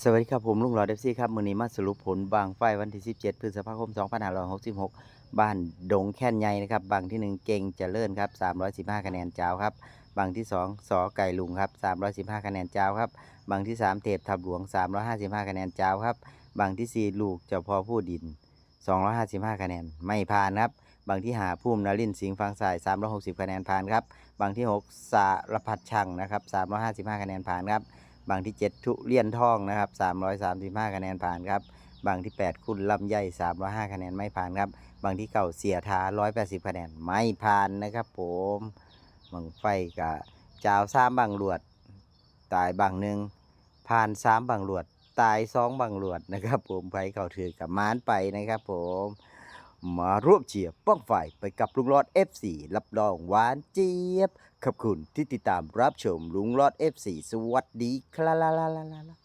สวัสดีครับ ผมลุงหล่อเอฟซี่ครับ มือนี้มาสรุปผลบางไฟวันที่ 17 พฤษภาคม 2566 บ้านดงแค่นใหญ่นะครับ บางที่ 1 เก่งเจริญครับ 315 คะแนนเจ้าครับ บางที่ 2 สอไก่ลุงครับ 315 คะแนนเจ้าครับ บางที่ 3 เทพทับหลวง 355 คะแนนเจ้าครับ บางที่ 4 ลูกเจ้าพ่อผู้ดิน 255 คะแนน ไม่ผ่านครับ บางที่หาพุ่มนลินสิงห์ฟังสาย 360 คะแนนผ่านครับ บางที่ 6 สารพัดช่างนะครับ 355 คะแนนผ่านครับ บางที่ 7 ทุเรียนทองนะครับ 335 คะแนนผ่านครับ บางที่ 8 คุณลำไย305 คะแนนไม่ผ่านครับ บางที่เก่าเสียทา180 คะแนนไม่ผ่านนะครับ ผมบางไฟกับจาวซ้ำบางหลวด ตายบางหนึ่งผ่านซ้ำบางหลวด ตายสองบางหลวดนะครับ ผมไฟเก่าถือกับม้านไปนะครับ ผม มาร่วมเชียร์ป้องไฟไปกับลุงรอด F4 รับรองหวานเจี๊ยบ ขอบคุณที่ติดตามรับชมลุงรอด F4 สวัสดีครับ